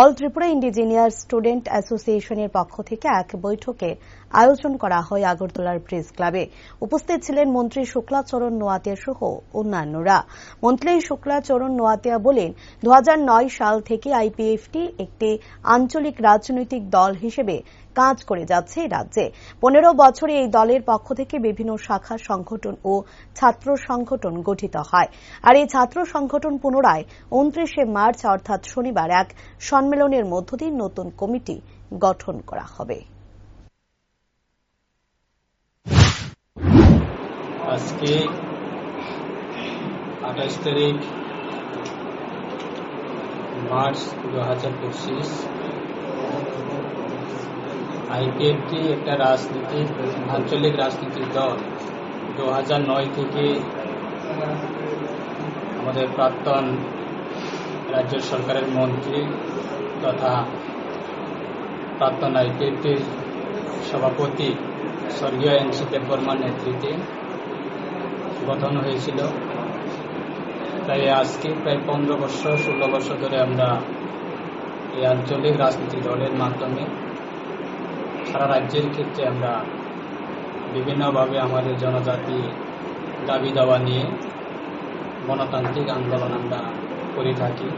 All Tripura ইন্ডিজিনিয়ার student অ্যাসোসিয়েশনের পক্ষ থেকে এক বৈঠকে আয়োজন করা হয় আগরতলার প্রেস ক্লাবে। উপস্থিত ছিলেন মন্ত্রী শুক্লাচরণ নোয়াতিয়া সহ অন্যান্যরা। মন্ত্রী শুক্লাচরণ নোয়াতিয়া বলেন দু হাজার নয় সাল থেকে আইপিএফটি একটি আঞ্চলিক রাজনৈতিক দল হিসেবে কাজ করে যাচ্ছে রাজ্যে। পনেরো বছরে এই দলের পক্ষ থেকে বিভিন্ন শাখা সংগঠন ও ছাত্র সংগঠন গঠিত হয়। আর এই ছাত্র সংগঠন পুনরায় উনত্রিশে মার্চ, অর্থাৎ শনিবার এক সম্মেলনের মধ্য দিয়ে নতুন কমিটি গঠন করা হবে। আজকে আঠাশ তারিখ মার্চ দু হাজার পঁচিশ। আইপিএফটি একটা রাজনীতিক আঞ্চলিক রাজনীতির দল। দু হাজার নয় থেকে আমাদের প্রাক্তন রাজ্য সরকারের মন্ত্রী তথা প্রাক্তন আইপিএফটির সভাপতি স্বর্গীয় এন এনসি দেববর্মার নেতৃত্বে গঠন হয়েছিল। তাই আজকে প্রায় পনেরো বছর, ষোলো বছর ধরে আমরা এই আঞ্চলিক রাজনীতি দলের মাধ্যমে সারা রাজ্যের ক্ষেত্রে আমরা বিভিন্নভাবে আমাদের জনজাতি দাবি দাওয়া নিয়ে গণতান্ত্রিক আন্দোলন আমরা করে থাকি।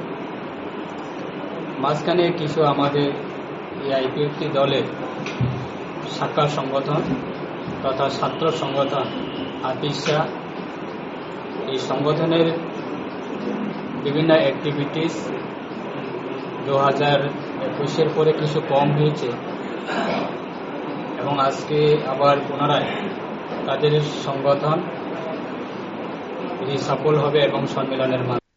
মাঝখানে কিছু আমাদের এই আইপিএফটি দলের শাখা সংগঠন তথা ছাত্র সংগঠন আপিসা এই সংগঠনের বিভিন্ন অ্যাক্টিভিটিস দু হাজার একুশের পরে কিছু কম হয়েছে। এবং আজকে আবার পুনরায় তাদের সংগঠন সফল হবে এবং সম্মেলনের মাধ্যমে